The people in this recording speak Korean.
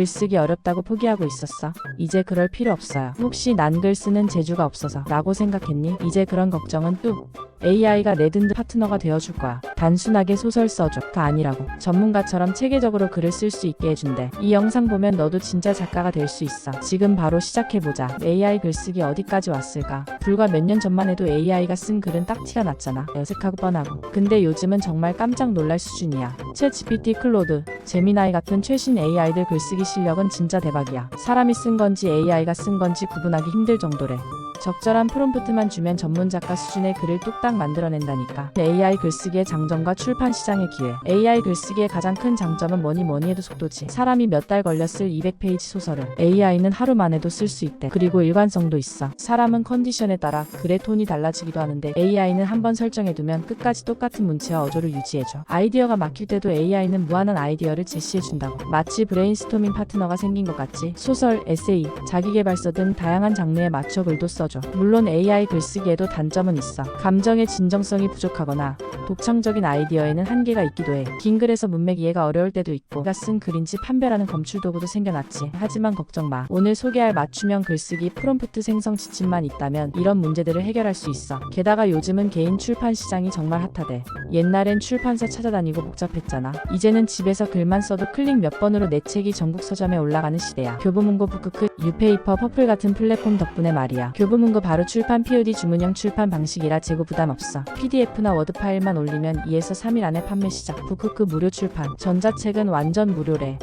글쓰기 어렵다고 포기하고 있었어. 이제 그럴 필요 없어요. 혹시 난 글 쓰는 재주가 없어서 라고 생각했니? 이제 그런 걱정은 뚝. AI가 내 든든 파트너가 되어줄 거야. 단순하게 소설 써줘가 아니라고. 전문가처럼 체계적으로 글을 쓸 수 있게 해준대. 이 영상 보면 너도 진짜 작가가 될 수 있어. 지금 바로 시작해보자. AI 글쓰기 어디까지 왔을까? 불과 몇 년 전만 해도 AI가 쓴 글은 딱 티가 났잖아. 어색하고 뻔하고. 근데 요즘은 정말 깜짝 놀랄 수준이야. 챗 GPT, 클로드, 제미나이 같은 최신 AI들 글쓰기 실력은 진짜 대박이야. 사람이 쓴 건지 AI가 쓴 건지 구분하기 힘들 정도래. 적절한 프롬프트만 주면 전문 작가 수준의 글을 뚝딱 만들어낸다니까. AI 글쓰기의 장점과 출판 시장의 기회. AI 글쓰기의 가장 큰 장점은 뭐니 뭐니 해도 속도지. 사람이 몇달쓸 200페이지 소설을 AI는 하루 만에도 쓸 수 있대. 그리고 일관성도 있어. 사람은 컨디션에 따라 글의 톤이 달라지기도 하는데 AI는 한번 설정해두면 끝까지 똑같은 문체와 어조를 유지해줘. 아이디어가 막힐 때도 AI는 무한한 아이디어를 제시해준다고. 마치 브레인스토밍 파트너가 생긴 것 같지. 소설, 에세이, 자기계발서 등 다양한 장르에 맞춰 글도 써줘. 물론 AI 글쓰기에도 단점은 있어. 감정의 진정성이 부족하거나 독창적인 아이디어에는 한계가 있기도 해. 긴 글에서 문맥 이해가 어려울 때도 있고, 내가 쓴 글인지 판별하는 검출 도구도 생겨났지. 하지만 걱정 마. 오늘 소개할 맞춤형 글쓰기 프롬프트 생성 지침만 있다면 이런 문제들을 해결할 수 있어. 게다가 요즘은 개인 출판 시장이 정말 핫하대. 옛날엔 출판사 찾아다니고 복잡했잖아. 이제는 집에서 글만 써도 클릭 몇 번으로 내 책이 전국 서점에 올라가는 시대야. 교보문고 북크크, 유페이퍼, 퍼플 같은 플랫폼 덕분에 말이야. 교보문고 바로 출판 POD 주문형 출판 방식이라 재고 부담 없어. PDF나 워드 파일만 올리면 2에서 3일 안에 판매 시작. 북크크 무료 출판. 전자책은 완전 무료래.